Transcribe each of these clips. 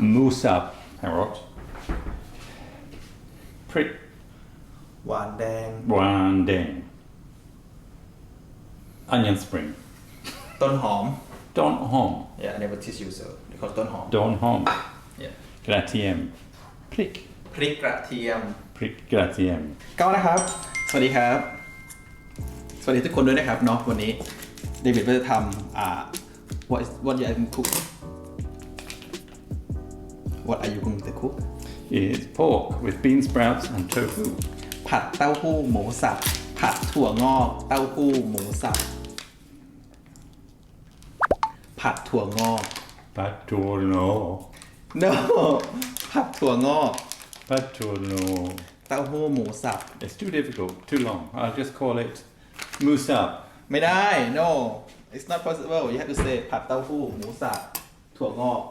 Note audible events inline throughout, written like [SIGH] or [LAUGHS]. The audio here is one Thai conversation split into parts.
Mousse up carrot. Prick หวานแดง branding. Onion spring. ต้นหอม Don hom. yeah I never teach you so เดี๋ยวเขาต้นหอม Don hom. yeah Gratiem. Prick. พริกกระเทียม Prick gratiem. ก้าวนะครับ สวัสดีครับ สวัสดีทุกคนด้วยนะครับเนาะวันนี้เดวิดก็จะทำอ่า what is what you are going to cook what are you going to cook Is pork with bean sprouts and tofu. ผัดเต้าหู้หมูสับ ผัดถั่วงอก เต้าหู้หมูสับ ผัดถั่วงอก Patorno. no ผัดถั่วงอก Patorno. เต้าหู้หมูสับ It's too difficult, too long. I'll just call it mousse up. ไม่ได้ no it's not possible you have to say ผัดเต้าหู้หมูสับถั่วงอก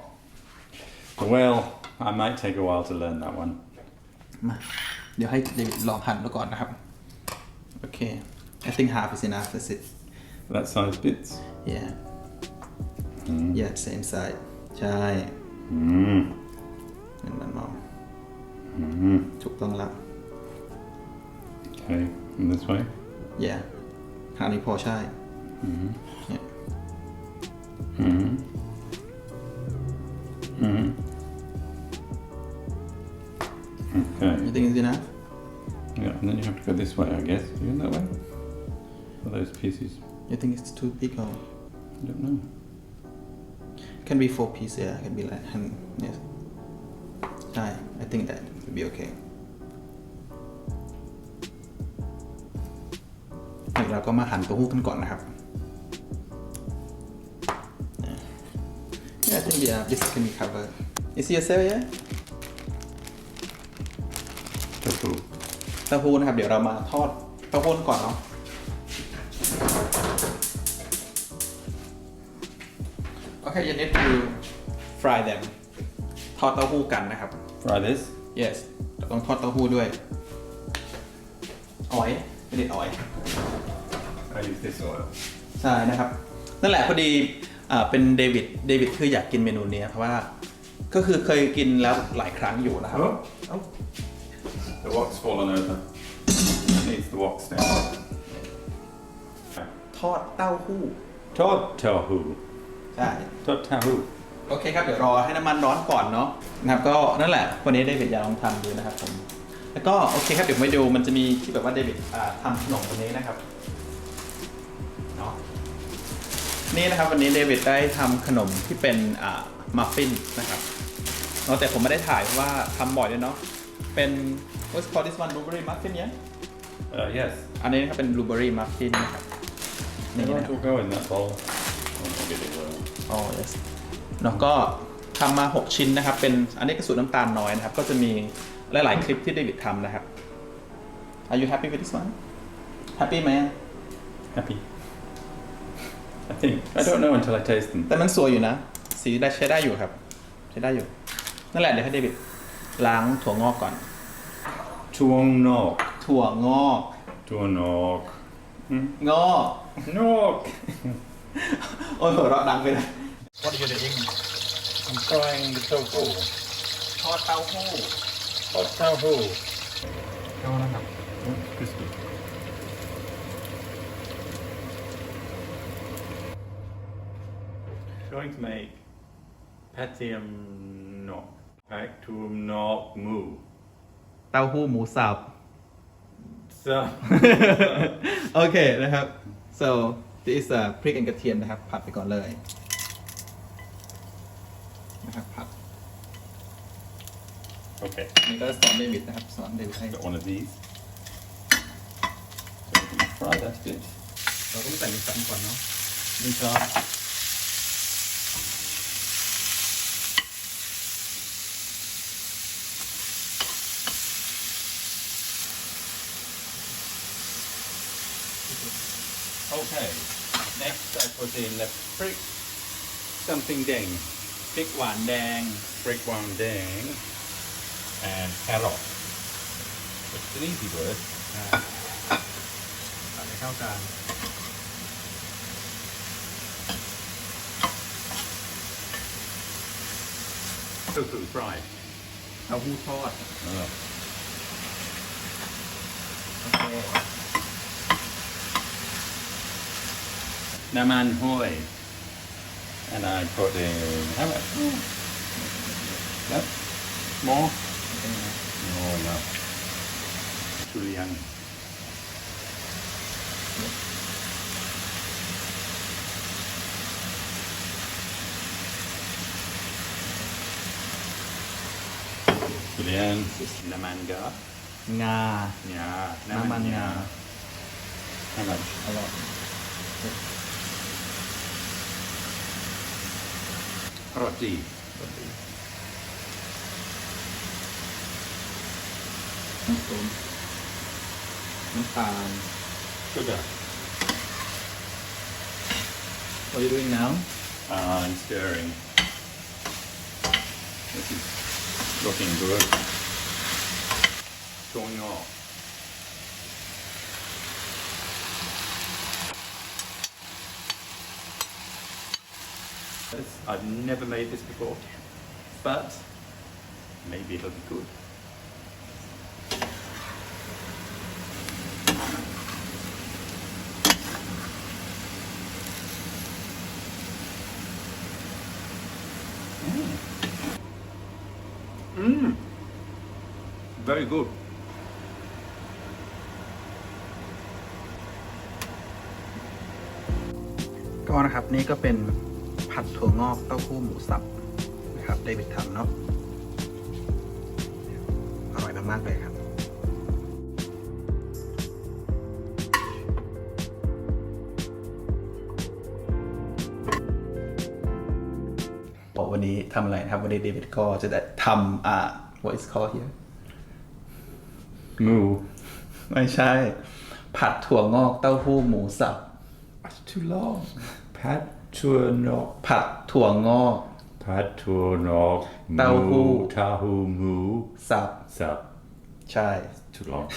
Well, I might take a while to learn that one. มา เดี๋ยวให้เดวิดลองหั่นดูก่อนนะครับ โอเค I think half is enough that's it That size bits. yeah yeah same side ใช่ Mm. นั่นมันมอง Mm. ถูกต้องแล้ว Okay, and this way. yeah ทางนี้พอใช่ yeah Mm. Mm. way, I guess. You go that way? For those pieces. you think it's too big or I don't know. can be four piece yeah can be like hand yes ใช่ I think that will be okay เดี๋ยวเราก็มาหั่นเตัวหู้กันก่อนนะครับ Yeah, I think yeah, this can be covered. You see yourself, yeah? Tofu. เต้าหู้นะครับ เดี๋ยวเรามาทอดเต้าหู้ก่อนเนาะโอเค you need to fry them ทอดเต้าหู้กันนะครับ Fry this. yes เราต้องทอดเต้าหู้ด้วยออยไม่ได้ออย I use this oil. ใช่นะครับ นั่นแหละพอดีอ่าเป็นเดวิดเดวิดคืออยากกินเมนูเนี้ยเพราะว่า ก็คือเคยกินแล้วหลายครั้งอยู่นะครับ Oh, oh. The wok's fallen over. It needs the wok now. ทอดเต้าหู้ Todd tohu. ใช่ Todd tohu. โอเคครับ เดี๋ยวรอให้น้ำมันร้อนก่อนเนาะนะครับก็นั่นแหละ วันนี้เดวิดอยากลองทำดูนะครับผม แล้วก็โอเคครับ เดี๋ยวมาดูมันจะมีที่แบบว่าเดวิดอ่าทำขนมวันนี้นะครับเนาะนี่นะครับวันนี้เดวิดได้ทำขนมที่เป็นอ่ามัฟฟินนะครับเนาะแต่ผมไม่ได้ถ่ายเพราะว่าทำบ่อยด้วยเนาะ เป็น what's called this one blueberry muffin เนี่ย Uh, yes. อันนี้นะครับเป็น blueberry muffin นะครับนี่ Everyone นะครับ will go in that bowl. Oh, maybe they will. อ๋อ yes แล้วก็ทำมา 6 ชิ้นนะครับ เป็นอันนี้กระสูตรน้ำตาลน้อยนะครับ ก็จะมีหลาย ๆ คลิปที่เดวิดทำนะครับ Are you happy with this one Happy ไหม Happy. I think. I don't know until I taste them. แต่มันสวยอยู่นะ สีได้ใช้ได้อยู่ครับ ใช้ได้อยู่ นั่นแหละเดี๋ยวให้เดวิด ล้างถั่วงอกก่อน Tuong nok. ถั่วงอก Tuong nok. งอก Nok. โอ้ยหัวเราะดังไปเลย What are you doing I'm frying the tofu. ทอดเต้าหู้ Hot tofu. ก็นะครับ Oh, crispy. Going to make patium nok. Patium nok moo. เต้าหู้หมูสับ So, โอเคนะครับ so this is a พริกแอนกระเทียมนะครับ ผัดไปก่อนเลยนะครับผัด okay. นี่ก็สอนเดวิดนะครับสอนเดวิดให้ Got one of these. So we can fry that a bit. เราต้องใส่หมูสับก่อนเนาะ This up. Okay, next I put in the prick something ding, พริกหวานแดง prick one ding, and carrot. It's an easy word. ผัดให้เข้ากัน tofu fried. เต้าหู้ทอด Oh. โอเค Naman hoi. And I put in how much? That more? เป็นไง No, no. Julian. Julian, namanga. งา Yeah, น้ำมันงา How much? อร่ Roti. น้ำส้มน้ำตาล Sugar. What are you doing now Uh, I'm stirring. This is looking good. Going off. I've never made this before but Maybe it'll be good. Mmm. Very good. ก็นะครับนี่ก็เป็น ผัดถั่วงอกเต้าหู้หมูสับนะครับเดวิดทำเนาะอร่อยมากๆเลยครับวันนี้ทำอะไรนะครับวันนี้เดวิดก็จะได้ทำอ่า what is called here Moo. ไม่ใช่ ผัดถั่วงอกเต้าหู้หมูสับ That's too long. Pad tur nok. ผัดถั่วงอก Pad tur nok. Tau hu. Tahu moo. สับ Sub. ใช่ Too long.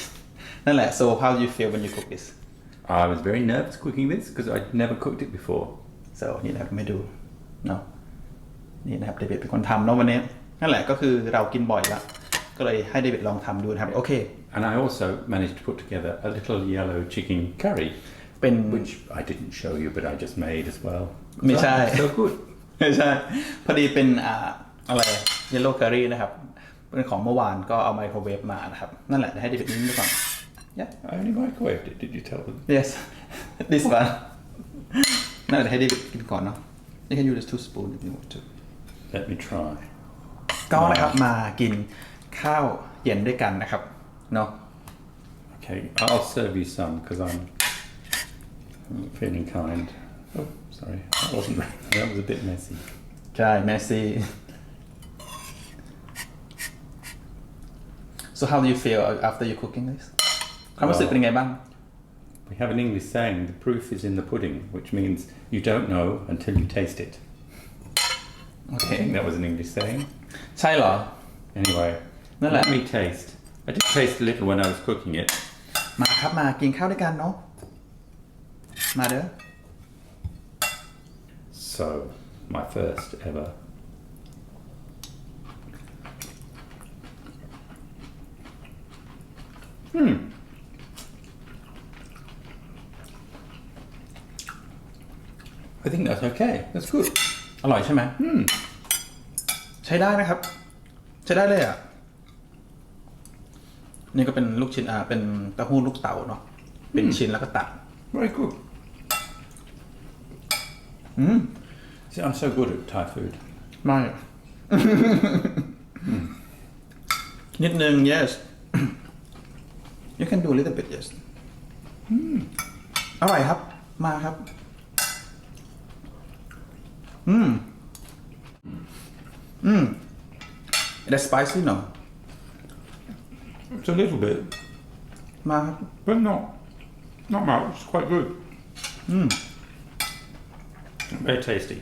นั่นแหละ so how do you feel when you cook this I was very nervous cooking this because I'd never cooked it before. so นี่นะครับไม่ดูเนาะนี่นะครับเดวิดเป็นคนทำเนาะวันนี้ นั่นแหละก็คือเรากินบ่อยละก็เลยให้เดวิดลองทำดูนะครับโอเค And I also managed to put together a little yellow chicken curry, เป็น which I didn't show you, but I just made as well. Me So, too. So good. ไม่ใช่ พอดีเป็นอ่าอะไรเยลโล่ r รี่นะครับ เป็นของเมื่อวานก็เอาไมโครเวฟมานะครับ นั่นแหละเดี๋ยวให้เดวิดนิ่งไปก่อน yeah I only microwaved it. Did you tell them? yes this one นั่นแหละเดี๋ยวให้เดวิดกินก่อนเนาะ you can use two spoon if you want to Let me try. ก็นะครับมากินข้าวเย็นด้วยกันนะครับเนาะ Okay, I'll serve you some because I'm feeling kind. Oh, sorry, that wasn't. [LAUGHS] That was a bit messy. ใช่แมสซี่ so how do you feel after you cooking this ความรู้สึกเป็นยังไงบ้าง We have an English saying: "The proof is in the pudding," which means you don't know until you taste it. โอเค I think that was an English saying. ใช่เหรอ Anyway, No, let no. me taste. I did taste a little when I was cooking it. มาครับมากินข้าวด้วยกันเนาะ มาเด้อ So, my first ever. Hmm. I think that's okay. That's good. อร่อยใช่ไหมใช้ได้นะครับ ใช้ได้เลยอะ นี่ก็เป็นลูกชิ้นอ่าเป็นเต้าหู้ลูกเต๋าเนาะเป็นชิ้นแล้วก็ตัด Very good. See, I'm so good at Thai food. ไม่นิดนึง yes you can do a little bit yes อร่อยครับมาครับอืมอืม that's spicy no It's a little bit, มาครับ but not not much. It's quite good. Very tasty.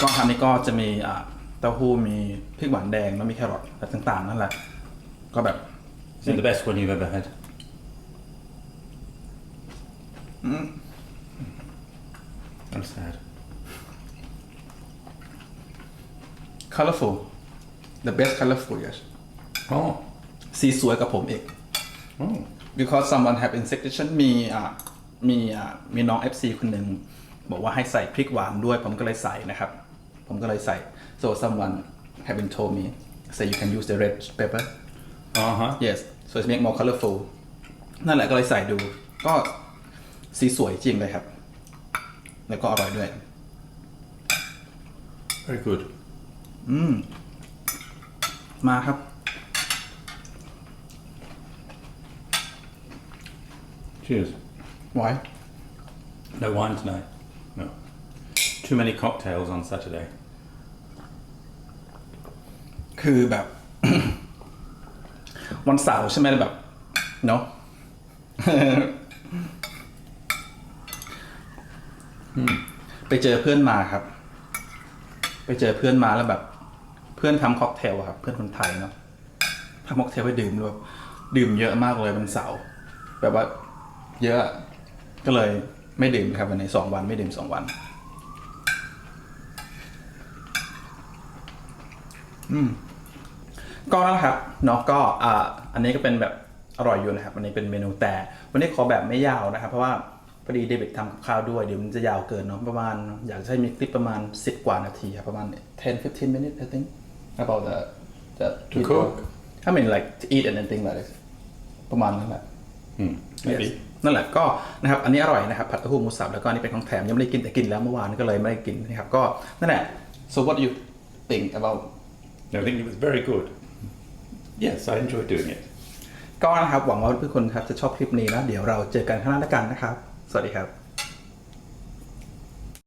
ก็ทานนี้ก็จะมีอ่าเต้าหู้มีพริกหวานแดงแล้วมีแครอทอะไรต่าง ๆ นั่นแหละ ก็แบบ Is it the best one you've ever had? I'm sad. colorful the best colorful yes Oh. สีสวยกับผมเอง Oh. because someone have in suggestion มีอ่ามีอ่ามีน้อง FC คนหนึ่งบอกว่าให้ใส่พริกหวานด้วย ผมก็เลยใส่นะครับ ผมก็เลยใส่ so someone have been told me say you can use the red pepper Uh huh. yes so it make more colorful นั่นแหละก็เลยใส่ดู ก็สีสวยจริงเลยครับ แล้วก็อร่อยด้วย Very good. มาครับ Cheers. why No wine tonight. No. Too many cocktails on Saturday. คือแบบ วันเสาร์ใช่ไหมแบบ เนาะ ไปเจอเพื่อนมาครับ ไปเจอเพื่อนมาแล้วแบบ เพื่อนทำค็อกเทลอะครับ เพื่อนคนไทยเนาะทำค็อกเทลให้ดื่มด้วยดื่มเยอะมากเลยวันเสาร์แบบว่า เยอะ ก็เลยไม่ดื่มครับวันนี้สองวันไม่ดื่มสองวันก็นั่นแหละครับเนาะก็อ่าอันนี้ก็เป็นแบบอร่อยอยู่นะครับอันนี้เป็นเมนูแต่ วันนี้ขอแบบไม่ยาวนะครับ เพราะว่าพอดีเดวิดทำกับข้าวด้วยเดี๋ยวมันจะยาวเกินเนาะประมาณ อยากจะให้มีคลิปประมาณ 10 กว่านาทีครับประมาณ 10 15 minutes I think about the the To cook? I mean like to eat and anything like this ประมาณนั้นแหละ Hmm. Maybe. Yes นั่นแหละก็นะครับอันนี้อร่อยนะครับผัดเต้าหู้หมูสับแล้วก็อันนี้เป็นของแถมยังไม่ได้กินแต่กินแล้วเมื่อวานก็เลยไม่ได้กินนะครับก็นั่นแหละ so what do you think about I think it was very good. Yes, I enjoyed doing it. ก็นะครับหวังว่าทุกคนครับจะชอบคลิปนี้นะเดี๋ยวเราเจอกันข้างหน้าแล้วกันนะครับ สวัสดีครับ